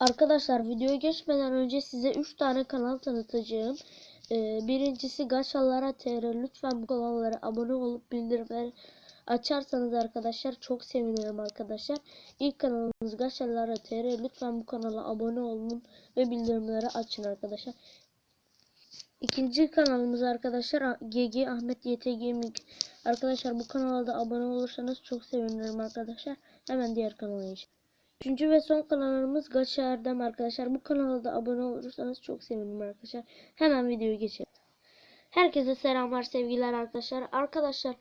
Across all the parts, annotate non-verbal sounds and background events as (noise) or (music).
Arkadaşlar videoya geçmeden önce size 3 tane kanal tanıtacağım. Ee, birincisi Gaşalara TR. Lütfen bu kanallara abone olup bildirimleri açarsanız arkadaşlar çok sevinirim arkadaşlar. İlk kanalımız Gaşalara TR. Lütfen bu kanala abone olun ve bildirimleri açın arkadaşlar. İkinci kanalımız arkadaşlar GG Ahmet YT Gaming. Arkadaşlar bu kanala da abone olursanız çok sevinirim arkadaşlar. Hemen diğer kanala geçelim. Üçüncü ve son kanalımız Gacha Erdem arkadaşlar. Bu kanala da abone olursanız çok sevinirim arkadaşlar. Hemen videoyu geçelim. Herkese selamlar sevgiler arkadaşlar. Arkadaşlar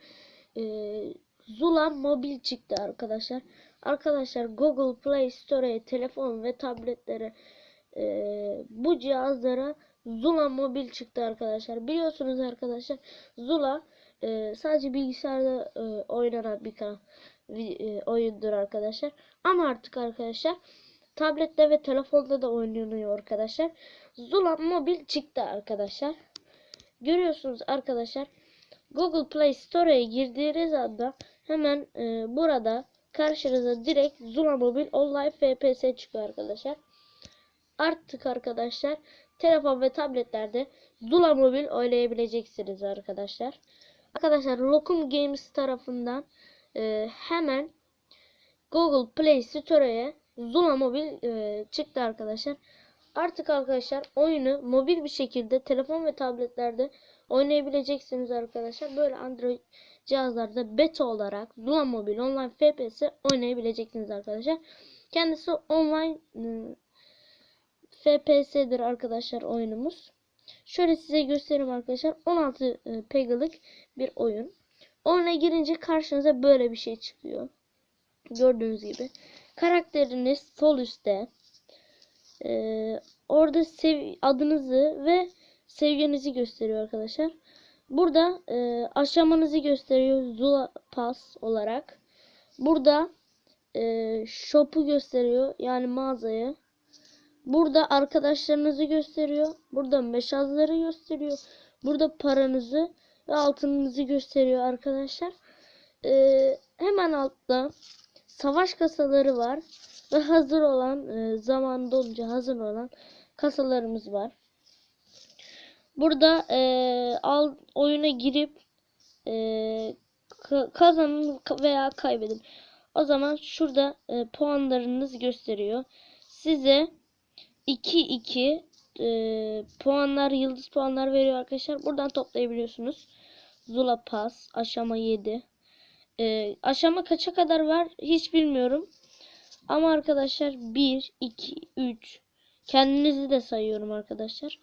eee, Zula mobil çıktı arkadaşlar. Arkadaşlar Google Play Store'ya telefon ve tabletlere eee, bu cihazlara Zula mobil çıktı arkadaşlar. Biliyorsunuz arkadaşlar Zula eee, sadece bilgisayarda eee, oynanan bir kanal e, oyundur arkadaşlar. Ama artık arkadaşlar tablette ve telefonda da oynanıyor arkadaşlar. Zula Mobil çıktı arkadaşlar. Görüyorsunuz arkadaşlar. Google Play Store'ya girdiğiniz anda hemen e, burada karşınıza direkt Zula Mobil Online FPS çıkıyor arkadaşlar. Artık arkadaşlar telefon ve tabletlerde Zula Mobil oynayabileceksiniz arkadaşlar. Arkadaşlar Locum Games tarafından e, hemen Google Play Store'ya Zula Mobil e, çıktı arkadaşlar. Artık arkadaşlar oyunu mobil bir şekilde telefon ve tabletlerde oynayabileceksiniz arkadaşlar. Böyle Android cihazlarda beta olarak Zula Mobil Online FPS oynayabileceksiniz arkadaşlar. Kendisi online e, FPS'dir arkadaşlar oyunumuz. Şöyle size göstereyim arkadaşlar. 16 e, pegalık bir oyun. Oyuna girince karşınıza böyle bir şey çıkıyor. Gördüğünüz gibi. Karakteriniz sol üstte. Ee, orada sev adınızı ve seviyenizi gösteriyor arkadaşlar. Burada e, aşamanızı gösteriyor Zula Pass olarak. Burada e, shop'u gösteriyor. Yani mağazayı. Burada arkadaşlarınızı gösteriyor. Burada meşazları gösteriyor. Burada paranızı ve altınınızı gösteriyor arkadaşlar. Ee, hemen altta savaş kasaları var ve hazır olan e, zamanında olunca hazır olan kasalarımız var. Burada e, al oyuna girip e, ka- kazanın veya kaybedin. O zaman şurada e, puanlarınız gösteriyor. Size 2-2 e, puanlar, yıldız puanlar veriyor arkadaşlar. Buradan toplayabiliyorsunuz. Zula Pass aşama 7. E, aşama kaça kadar var hiç bilmiyorum. Ama arkadaşlar 1, 2, 3 kendinizi de sayıyorum arkadaşlar.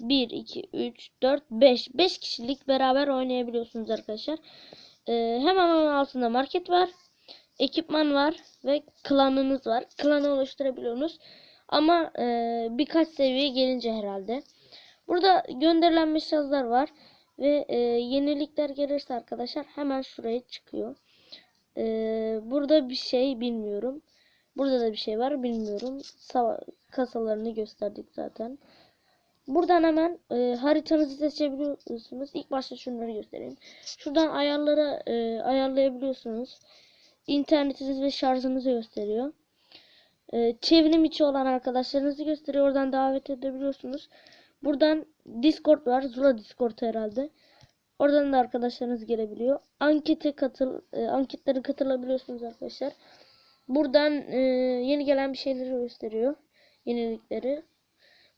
1, 2, 3, 4, 5. 5 kişilik beraber oynayabiliyorsunuz arkadaşlar. E, hemen onun altında market var. Ekipman var ve klanınız var. Klanı oluşturabiliyorsunuz. Ama e, birkaç seviye gelince herhalde. Burada gönderilen mesajlar var. Ve e, yenilikler gelirse arkadaşlar hemen şuraya çıkıyor. E, burada bir şey bilmiyorum. Burada da bir şey var bilmiyorum. Sava kasalarını gösterdik zaten. Buradan hemen e, haritanızı seçebiliyorsunuz. İlk başta şunları göstereyim. Şuradan ayarlara e, ayarlayabiliyorsunuz. İnternetiniz ve şarjınızı gösteriyor. Ee, çevrim içi olan arkadaşlarınızı gösteriyor. Oradan davet edebiliyorsunuz. Buradan Discord var. Zula Discord herhalde. Oradan da arkadaşlarınız gelebiliyor. Ankete katıl, e, anketlere katılabiliyorsunuz arkadaşlar. Buradan e, yeni gelen bir şeyleri gösteriyor. Yenilikleri.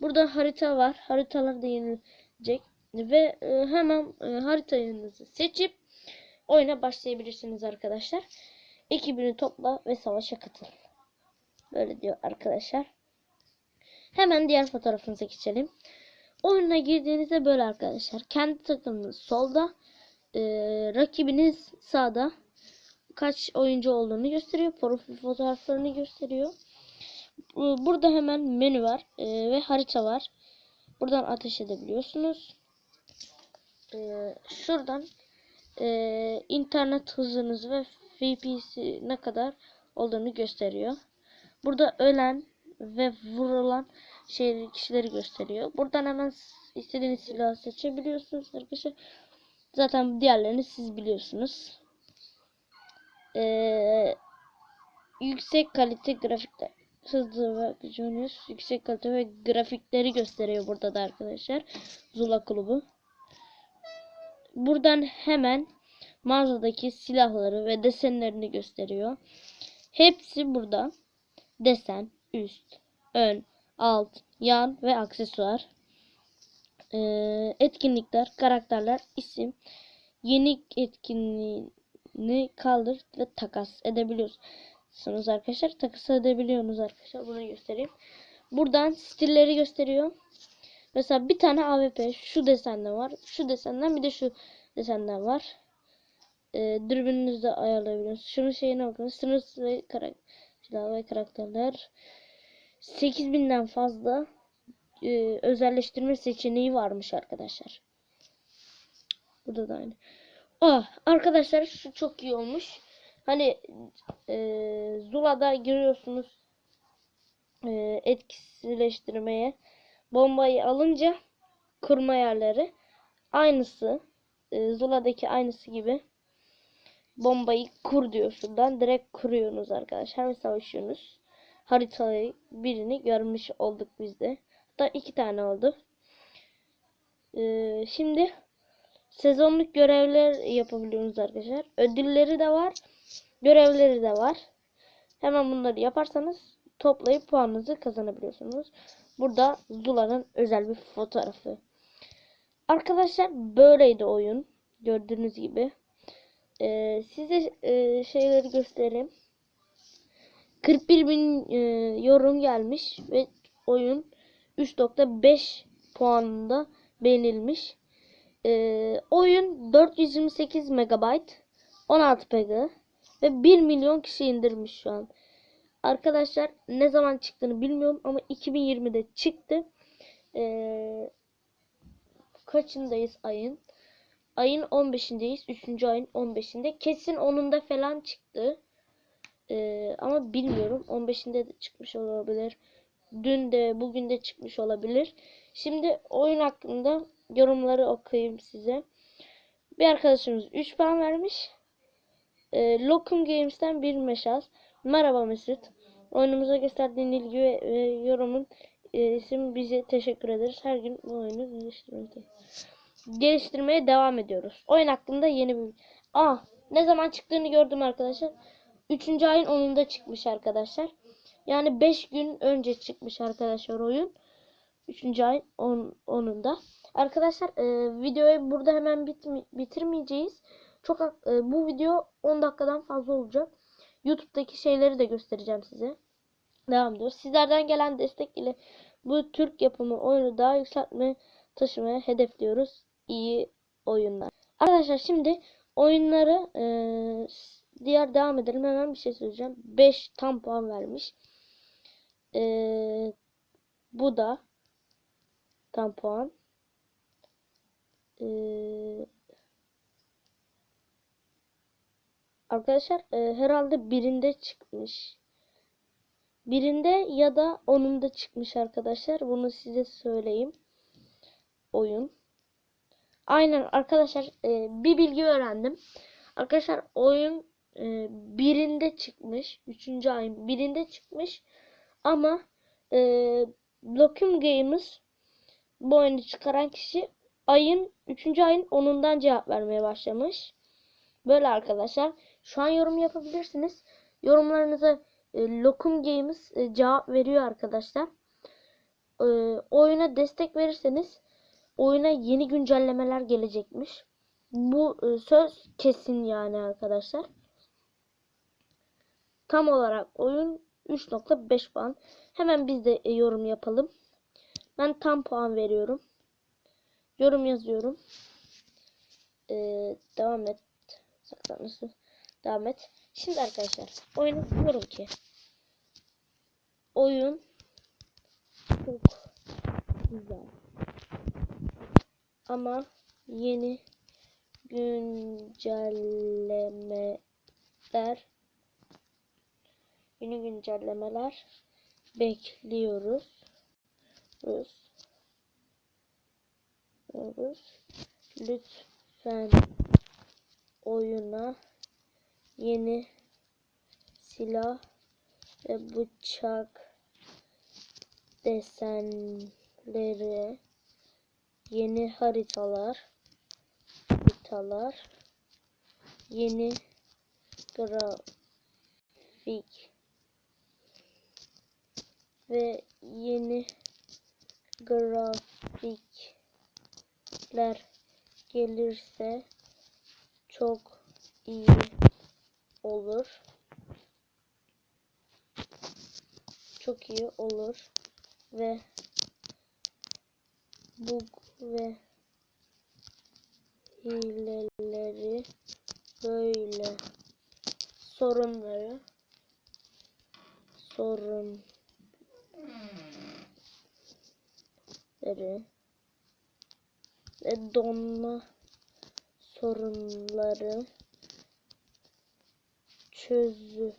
Burada harita var. Haritalar da yenilecek. Ve e, hemen e, haritalarınızı seçip oyuna başlayabilirsiniz arkadaşlar. Ekibini topla ve savaşa katıl. Böyle diyor arkadaşlar. Hemen diğer fotoğrafımıza geçelim. Oyuna girdiğinizde böyle arkadaşlar. Kendi takımınız solda. e, rakibiniz sağda. Kaç oyuncu olduğunu gösteriyor. Profil fotoğraflarını gösteriyor. Bu- Burada hemen menü var. e, ve harita var. Buradan ateş edebiliyorsunuz. E, şuradan e, internet hızınız ve FPS ne kadar olduğunu gösteriyor. Burada ölen ve vurulan şey kişileri gösteriyor. Buradan hemen istediğiniz silahı seçebiliyorsunuz arkadaşlar. Zaten diğerlerini siz biliyorsunuz. Ee, yüksek kalite grafikler hızlı ve gücünüz yüksek kalite ve grafikleri gösteriyor burada da arkadaşlar. Zula Klubu. Buradan hemen mağazadaki silahları ve desenlerini gösteriyor. Hepsi burada. Desen, üst, ön, alt, yan ve aksesuar. Ee, etkinlikler, karakterler, isim, yeni etkinliğini kaldır ve takas edebiliyorsunuz arkadaşlar. Takas edebiliyorsunuz arkadaşlar. Bunu göstereyim. Buradan stilleri gösteriyor. Mesela bir tane AWP şu desende var. Şu desenden bir de şu desenden var. Ee, dürbününüzü ayarlayabiliyorsunuz. Şunun şeyine bakın. Sınırsız ve ve karakterler. 8000'den fazla e, özelleştirme seçeneği varmış arkadaşlar. Burada da aynı. Ah arkadaşlar şu çok iyi olmuş. Hani e, Zula'da giriyorsunuz e, etkisizleştirmeye. Bombayı alınca kurma yerleri aynısı. E, Zula'daki aynısı gibi. Bombayı kur diyor şuradan. Direkt kuruyorsunuz arkadaşlar ve savaşıyorsunuz. Haritayı birini görmüş olduk biz de. Hatta iki tane oldu. Ee, şimdi sezonluk görevler yapabiliyorsunuz arkadaşlar. Ödülleri de var. Görevleri de var. Hemen bunları yaparsanız toplayıp puanınızı kazanabiliyorsunuz. Burada Zula'nın özel bir fotoğrafı. Arkadaşlar böyleydi oyun. Gördüğünüz gibi. Ee, size e, şeyleri göstereyim. 41 bin e, yorum gelmiş ve oyun 3.5 puanında beğenilmiş. E, oyun 428 MB 16 PB ve 1 milyon kişi indirmiş şu an. Arkadaşlar ne zaman çıktığını bilmiyorum ama 2020'de çıktı. E, kaçındayız ayın? Ayın 15'indeyiz. 3. ayın 15'inde. Kesin 10'unda falan çıktı. Ee, ama bilmiyorum. 15'inde de çıkmış olabilir. Dün de bugün de çıkmış olabilir. Şimdi oyun hakkında yorumları okuyayım size. Bir arkadaşımız 3 puan vermiş. Ee, Locum Games'ten bir meşaz. Merhaba Mesut. Oyunumuza gösterdiğin ilgi ve, ve yorumun e, için bize teşekkür ederiz. Her gün bu oyunu geliştirmeye, geliştirmeye devam ediyoruz. Oyun hakkında yeni bir... Ah ne zaman çıktığını gördüm arkadaşlar. 3. ayın 10'unda çıkmış arkadaşlar. Yani 5 gün önce çıkmış arkadaşlar oyun. 3. ayın 10, 10'unda. Arkadaşlar e, videoyu burada hemen bitmi, bitirmeyeceğiz. Çok e, bu video 10 dakikadan fazla olacak. YouTube'daki şeyleri de göstereceğim size. Devam ediyoruz. Sizlerden gelen destek ile bu Türk yapımı oyunu daha yükseltme taşımaya hedefliyoruz. İyi oyunlar. Arkadaşlar şimdi oyunları e, diğer devam edelim. Hemen bir şey söyleyeceğim. 5 tam puan vermiş. E, bu da tam puan. E, arkadaşlar e, herhalde birinde çıkmış. Birinde ya da onunda çıkmış arkadaşlar. Bunu size söyleyeyim. Oyun. Aynen arkadaşlar e, bir bilgi öğrendim. Arkadaşlar oyun e, birinde çıkmış. Üçüncü ayın birinde çıkmış. Ama e, Locum Games bu oyunu çıkaran kişi ayın 3. ayın 10'undan cevap vermeye başlamış. Böyle arkadaşlar. Şu an yorum yapabilirsiniz. Yorumlarınıza e, Locum Games e, cevap veriyor arkadaşlar. E, oyuna destek verirseniz oyuna yeni güncellemeler gelecekmiş. Bu e, söz kesin yani arkadaşlar. Tam olarak oyun 3.5 puan. Hemen biz de e, yorum yapalım. Ben tam puan veriyorum. Yorum yazıyorum. Ee, devam et. Saklanırsın. Devam et. Şimdi arkadaşlar oyunu diyorum ki oyun çok güzel. Ama yeni güncellemeler yeni güncellemeler bekliyoruz. Rus. Rus. Lütfen oyuna yeni silah ve bıçak desenleri, yeni haritalar, haritalar, yeni grafik ve yeni grafikler gelirse çok iyi olur. Çok iyi olur ve bug ve hileleri böyle sorunları sorunları ve donma sorunları çözü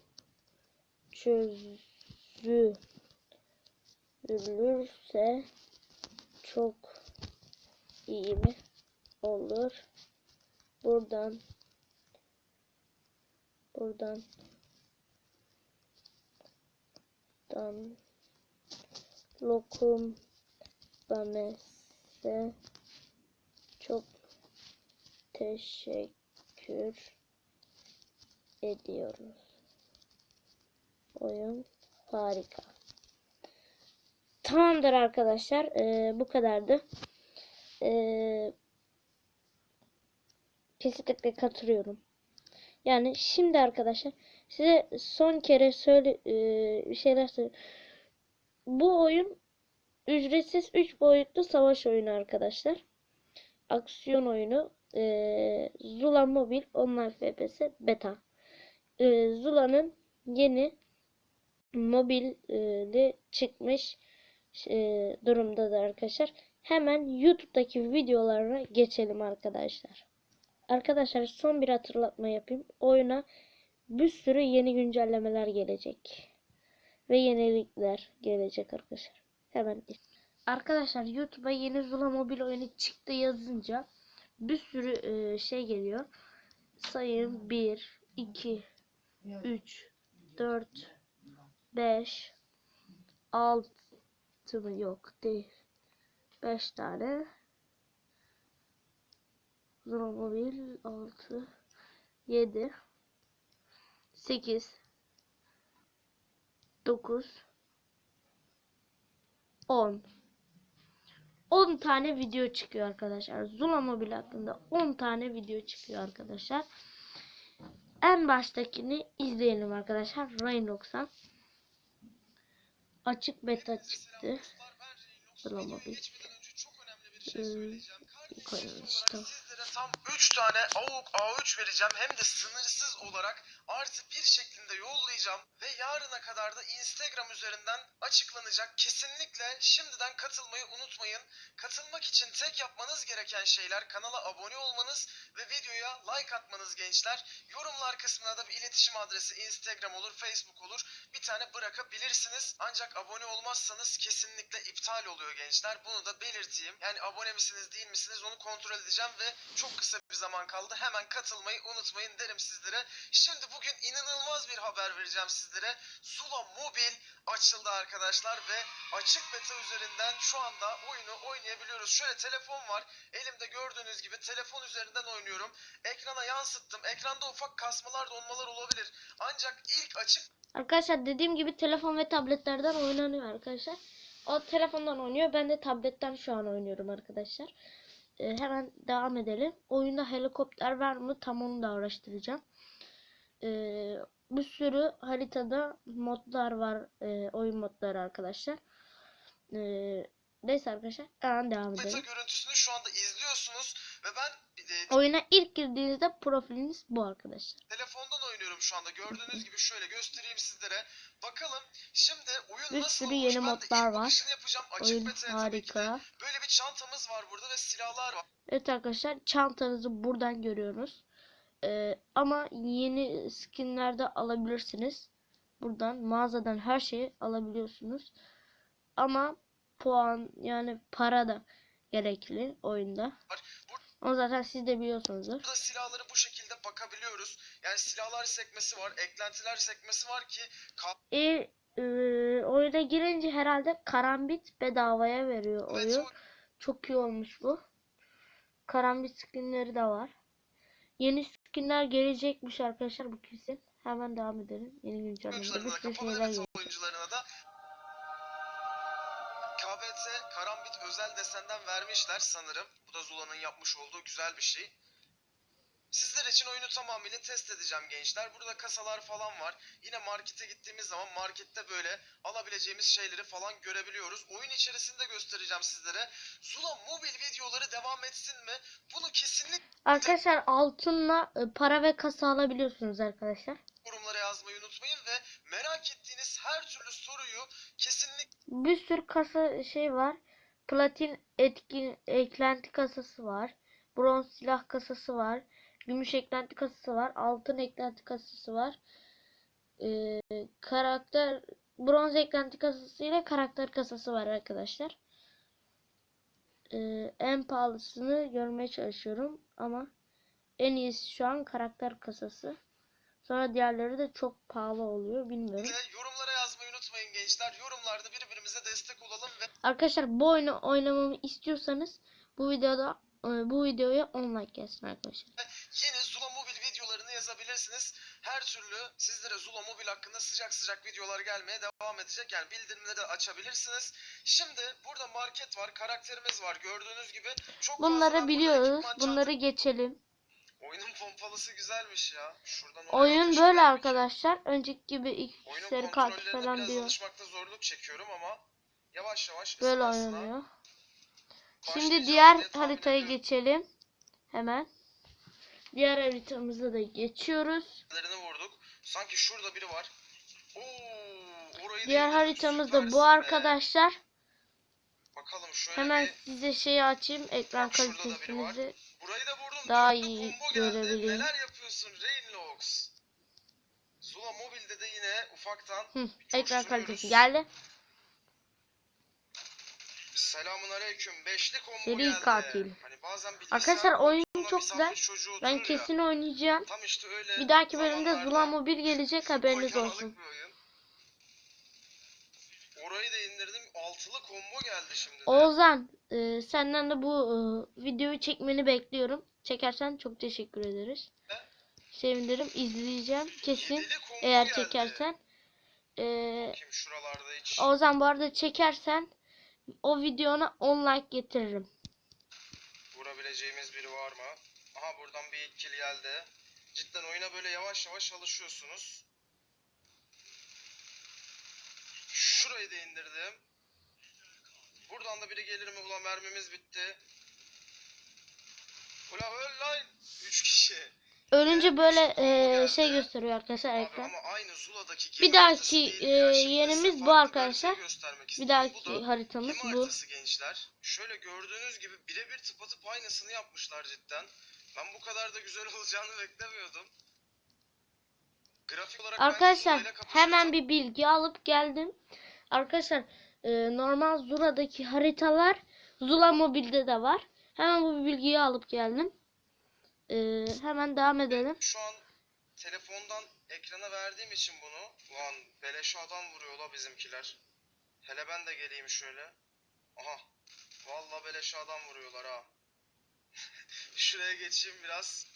çözülürse çok iyi mi olur? Buradan buradan dan lokum bamese çok teşekkür ediyoruz. Oyun harika. Tamamdır arkadaşlar. Ee, bu kadardı. Ee, kesinlikle katılıyorum. Yani şimdi arkadaşlar size son kere söyle ee, bir şeyler söyle. Bu oyun ücretsiz 3 boyutlu savaş oyunu arkadaşlar. Aksiyon oyunu. Ee, Zula Mobil Online FPS Beta. Ee, Zula'nın yeni mobilde çıkmış e, durumdadır arkadaşlar. Hemen YouTube'daki videolara geçelim arkadaşlar. Arkadaşlar son bir hatırlatma yapayım. Oyuna bir sürü yeni güncellemeler gelecek. Ve yenilikler gelecek arkadaşlar. Hemen Arkadaşlar YouTube'a yeni Zula mobil oyunu çıktı yazınca bir sürü e, şey geliyor. Sayın 1, 2, 3, 4, 5, 6 mı yok değil. 5 tane. Zula mobil 6, 7, 8, 9, 10. 10 tane video çıkıyor arkadaşlar. Zula Mobil hakkında 10 tane video çıkıyor arkadaşlar. En baştakini izleyelim arkadaşlar. Rain 90. Açık beta çıktı. Zula Mobil. Ee, koyalım işte. Sizlere tam 3 tane AUK A3 vereceğim hem de sınırsız olarak artı bir şeklinde yollayacağım ve yarına kadar da Instagram üzerinden açıklanacak. Kesinlikle şimdiden katılmayı unutmayın. Katılmak için tek yapmanız gereken şeyler kanala abone olmanız ve videoya like atmanız gençler. Yorumlar kısmına da bir iletişim adresi Instagram olur, Facebook olur bir tane bırakabilirsiniz. Ancak abone olmazsanız kesinlikle iptal oluyor gençler. Bunu da belirteyim. Yani abone misiniz değil misiniz onu kontrol edeceğim ve çok kısa bir zaman kaldı. Hemen katılmayı unutmayın derim sizlere. Şimdi bugün inanılmaz bir haber vereceğim sizlere. Zula Mobil açıldı arkadaşlar ve açık beta üzerinden şu anda oyunu oynayabiliyoruz. Şöyle telefon var. Elimde gördüğünüz gibi telefon üzerinden oynuyorum. Ekrana yansıttım. Ekranda ufak kasmalar donmalar olabilir. Ancak ilk açık Arkadaşlar dediğim gibi telefon ve tabletlerden oynanıyor arkadaşlar. O telefondan oynuyor. Ben de tabletten şu an oynuyorum arkadaşlar. Ee, hemen devam edelim. Oyunda helikopter var mı? Tam onu da araştıracağım. Ee, bir sürü haritada modlar var. Ee, oyun modları arkadaşlar. Ee, neyse arkadaşlar. Hemen devam beta edelim. görüntüsünü şu anda izliyorsunuz ve ben e, Oyuna ilk girdiğinizde profiliniz bu arkadaşlar. telefondan oynuyorum şu anda. Gördüğünüz gibi şöyle göstereyim sizlere. Bakalım şimdi oyun Bir nasıl sürü olmuş? yeni ben modlar var. yapacağım. Açık Oyun de. harika. Böyle bir çantamız var burada ve silahlar var. Evet arkadaşlar çantanızı buradan görüyoruz. Ee, ama yeni skinler de alabilirsiniz. Buradan mağazadan her şeyi alabiliyorsunuz. Ama puan yani para da gerekli oyunda. O zaten siz de biliyorsunuzdur. Burada silahları bu şekilde bakabiliyoruz. Yani silahlar sekmesi var, eklentiler sekmesi var ki Ee, e, oyuna girince herhalde karambit bedavaya veriyor oyun. Çok iyi olmuş bu. Karambit skinleri de var. Yeni skinler gelecekmiş arkadaşlar bu kesin. Hemen devam edelim. Yeni güncellemede bir sürü şeyler geliyor. oyuncularına da KBT Karambit özel desenden vermişler sanırım. Bu da Zula'nın yapmış olduğu güzel bir şey. Sizler için oyunu tamamıyla test edeceğim gençler. Burada kasalar falan var. Yine markete gittiğimiz zaman markette böyle alabileceğimiz şeyleri falan görebiliyoruz. Oyun içerisinde göstereceğim sizlere. Zula mobil videoları devam etsin mi? Bunu kesinlikle Arkadaşlar altınla e, para ve kasa alabiliyorsunuz arkadaşlar. yorumlara yazmayı unutmayın ve merak ettiğiniz her türlü soruyu kesinlikle Bir sürü kasa şey var. Platin etkin eklenti kasası var. Bronz silah kasası var. Gümüş eklenti kasası var. Altın eklenti kasası var. Ee, karakter bronz eklenti kasası ile karakter kasası var arkadaşlar. Ee, en pahalısını görmeye çalışıyorum ama en iyisi şu an karakter kasası. Sonra diğerleri de çok pahalı oluyor bilmiyorum. yorumlara yazmayı unutmayın gençler. Yorumlarda birbirimize destek olalım ve Arkadaşlar bu oyunu oynamamı istiyorsanız bu videoda e, bu videoya 10 like gelsin arkadaşlar. Yeni Zula Mobil videolarını yazabilirsiniz. Her türlü sizlere Zula Mobil hakkında sıcak sıcak videolar gelmeye devam edecek. Yani bildirimleri de açabilirsiniz. Şimdi burada market var, karakterimiz var. Gördüğünüz gibi çok Bunları biliyoruz. Bunları geçelim. Oyunun pompalısı güzelmiş ya. Şuradan Oyun böyle arkadaşlar. Önceki gibi ilk seri katil falan diyor. alışmakta zorluk çekiyorum ama yavaş yavaş Böyle oynanıyor. Şimdi diğer haritaya geçelim. Hemen. Diğer haritamıza da geçiyoruz. Vurduk. Sanki şurada biri var. Oo, Diğer da haritamız da süpersin bu arkadaşlar. Bakalım şöyle Hemen bir. size şeyi açayım. Ekran Bak kalitesinizi Burayı da vurdum. daha iyi görebileyim. Neler yapıyorsun Rainlox? Zula Mobil'de de yine ufaktan Hı, ekran kalitesi geldi. Selamun aleyküm. Beşli combo Seri geldi. katil. Hani bazen Arkadaşlar oyun çok güzel. Ben oturur ya. kesin oynayacağım. Tam işte öyle Bir dahaki bölümde Zula Mobil gelecek haberiniz olsun. Orayı da indirdim. Altılı combo geldi şimdi de. Oğuzhan e, senden de bu e, videoyu çekmeni bekliyorum. Çekersen çok teşekkür ederiz. Sevinirim. izleyeceğim kesin. Eğer geldi. çekersen. E, Kim şuralarda hiç. Oğuzhan bu arada çekersen o videona 10 like getiririm. Vurabileceğimiz biri var mı? Aha buradan bir ilk kill geldi. Cidden oyuna böyle yavaş yavaş alışıyorsunuz. Şurayı da indirdim. Buradan da biri gelir mi? Ulan mermimiz bitti. Ulan öl lan. 3 kişi. Ölünce böyle e, şey gösteriyor arkadaşlar ekran. Bir dahaki, e, yerimiz bu arkadaşlar. Bir dahaki haritamız bu. gençler. Şöyle gördüğünüz gibi birebir tıpatıp aynısını yapmışlar cidden. Ben bu kadar da güzel (laughs) olacağını beklemiyordum. Grafik olarak bence Arkadaşlar hemen bir bilgi alıp geldim. Arkadaşlar e, normal Zula'daki haritalar Zula Mobil'de de var. Hemen bu bilgiyi alıp geldim. E, hemen devam edelim. Şu an telefondan ekrana verdiğim için bunu. Ulan beleş adam vuruyor la bizimkiler. Hele ben de geleyim şöyle. Aha. Vallahi beleş adam vuruyorlar ha. (laughs) Şuraya geçeyim biraz.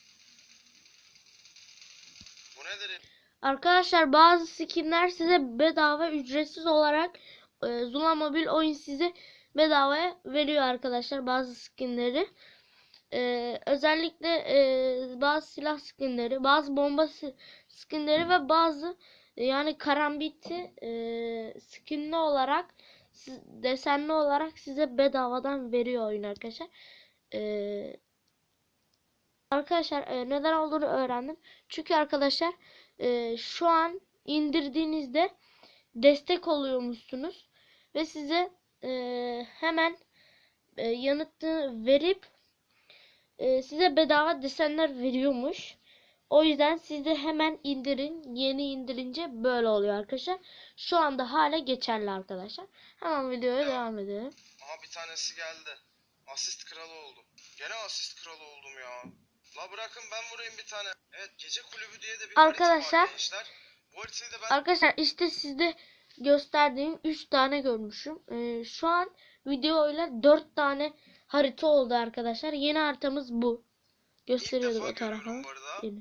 Bu nedir? Arkadaşlar bazı skinler size bedava ücretsiz olarak e, Zula Mobil oyun size bedavaya veriyor arkadaşlar bazı skinleri. E, özellikle e, bazı silah skinleri, bazı bomba skinleri ve bazı yani karambiti e, skinli olarak desenli olarak size bedavadan veriyor oyun arkadaşlar. E, arkadaşlar e, neden olduğunu öğrendim. Çünkü arkadaşlar e, şu an indirdiğinizde destek oluyormuşsunuz ve size e, hemen e, yanıtını verip e, size bedava desenler veriyormuş. O yüzden siz de hemen indirin. Yeni indirince böyle oluyor arkadaşlar. Şu anda hala geçerli arkadaşlar. Hemen videoya devam edelim. Aha bir tanesi geldi. Asist kralı oldum. Gene asist kralı oldum ya. La bırakın ben vurayım bir tane. Evet gece kulübü diye de bir Arkadaşlar-. Bu da ben Arkadaşlar işte sizde gösterdiğim 3 tane görmüşüm. Ee, şu an videoyla 4 tane harita oldu arkadaşlar. Yeni haritamız bu. Gösteriyordum o tarafa. Yeni.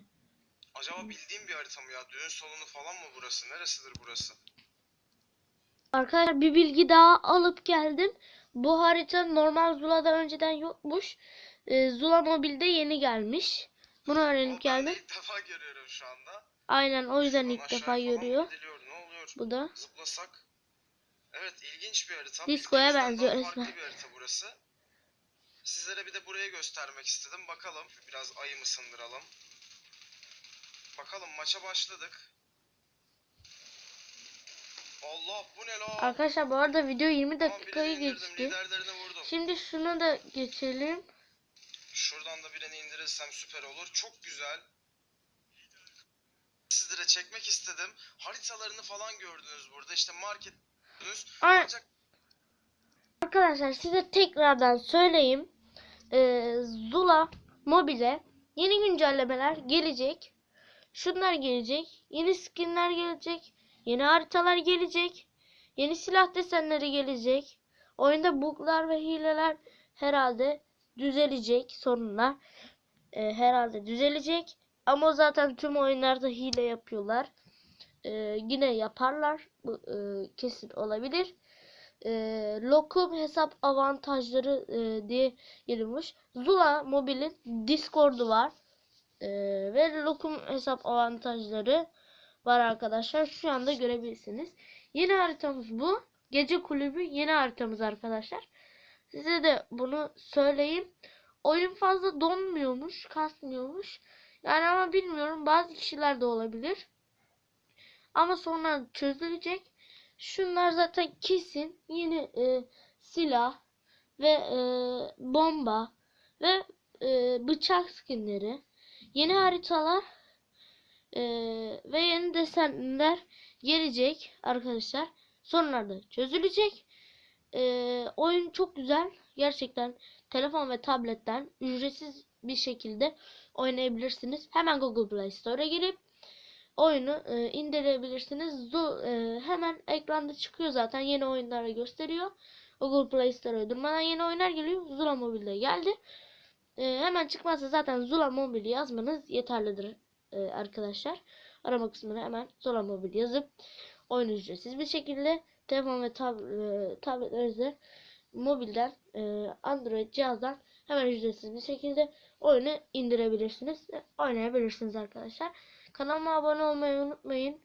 Acaba bildiğim bir harita mı ya? Düğün salonu falan mı burası? Neresidir burası? Arkadaşlar bir bilgi daha alıp geldim. Bu harita normal Zula'da önceden yokmuş. Ee, Zula Mobil'de yeni gelmiş. Bunu öğrenip ben geldim. ilk defa görüyorum şu anda. Aynen o yüzden Şuradan ilk defa görüyor. gidiliyor? Ne oluyor? Bu da. Zıplasak. Evet ilginç bir harita. Bildiğimizden benziyor resmen. Farklı bir harita burası. Sizlere bir de burayı göstermek istedim. Bakalım. Biraz ayı mı sındıralım. Bakalım maça başladık. Allah bu ne la? Arkadaşlar bu arada video 20 Tamam, dakikayı geçti. Şimdi şunu da geçelim. Şuradan da birini indirirsem süper olur. Çok güzel. Sizlere çekmek istedim. Haritalarını falan gördünüz burada. İşte market gördünüz. Ancak Arkadaşlar size tekrardan söyleyeyim. Ee, Zula Mobile yeni güncellemeler gelecek. Şunlar gelecek. Yeni skinler gelecek. Yeni haritalar gelecek. Yeni silah desenleri gelecek. Oyunda buglar ve hileler herhalde düzelecek sonuna. Ee, herhalde düzelecek. Ama zaten tüm oyunlarda hile yapıyorlar. Ee, yine yaparlar. Bu e, kesin olabilir e, lokum hesap avantajları e, diye geliyormuş. Zula Mobile'in Discord'u var. E, ve lokum hesap avantajları var arkadaşlar. Şu anda görebilirsiniz. Yeni haritamız bu. Gece kulübü yeni haritamız arkadaşlar. Size de bunu söyleyeyim. Oyun fazla donmuyormuş, kasmıyormuş. Yani ama bilmiyorum bazı kişiler de olabilir. Ama sonra çözülecek. Şunlar zaten kesin yeni e, silah ve e, bomba ve e, bıçak skinleri, yeni haritalar e, ve yeni desenler gelecek arkadaşlar. Sonlarda çözülecek. E, oyun çok güzel. Gerçekten telefon ve tabletten ücretsiz bir şekilde oynayabilirsiniz. Hemen Google Play Store'a girip oyunu e, indirebilirsiniz. Zu, e, hemen ekranda çıkıyor zaten yeni oyunları gösteriyor. Google Play Store'a durmadan yeni oyunlar geliyor. Zula Mobile'de geldi. E, hemen çıkmazsa zaten Zula Mobile yazmanız yeterlidir e, arkadaşlar. Arama kısmına hemen Zula Mobile yazıp oyunu ücretsiz bir şekilde telefon ve tab e, tabletlerinizde mobilden e, Android cihazdan hemen ücretsiz bir şekilde oyunu indirebilirsiniz. ve Oynayabilirsiniz arkadaşlar. Kanalıma abone olmayı unutmayın.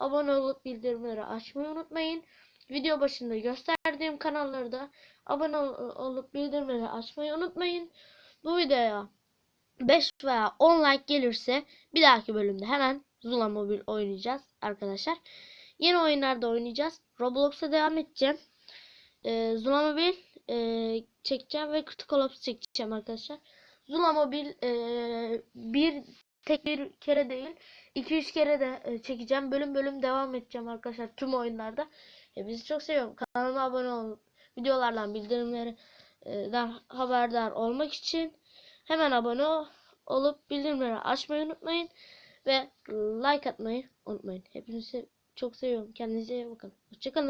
Abone olup bildirimleri açmayı unutmayın. Video başında gösterdiğim kanalları da abone ol- olup bildirimleri açmayı unutmayın. Bu videoya 5 veya 10 like gelirse bir dahaki bölümde hemen Zula Mobile oynayacağız arkadaşlar. Yeni oyunlarda oynayacağız. Roblox'a devam edeceğim. Ee, Zula Mobile e, çekeceğim ve Critical Ops çekeceğim arkadaşlar. Zula Mobile e, bir tek bir kere değil 2-3 kere de e, çekeceğim. Bölüm bölüm devam edeceğim arkadaşlar tüm oyunlarda. Hepinizi çok seviyorum. Kanalıma abone olup videolardan bildirimlerden haberdar olmak için hemen abone ol- olup bildirimleri açmayı unutmayın ve like atmayı unutmayın. Hepinizi çok seviyorum. Kendinize iyi bakın. Hoşçakalın.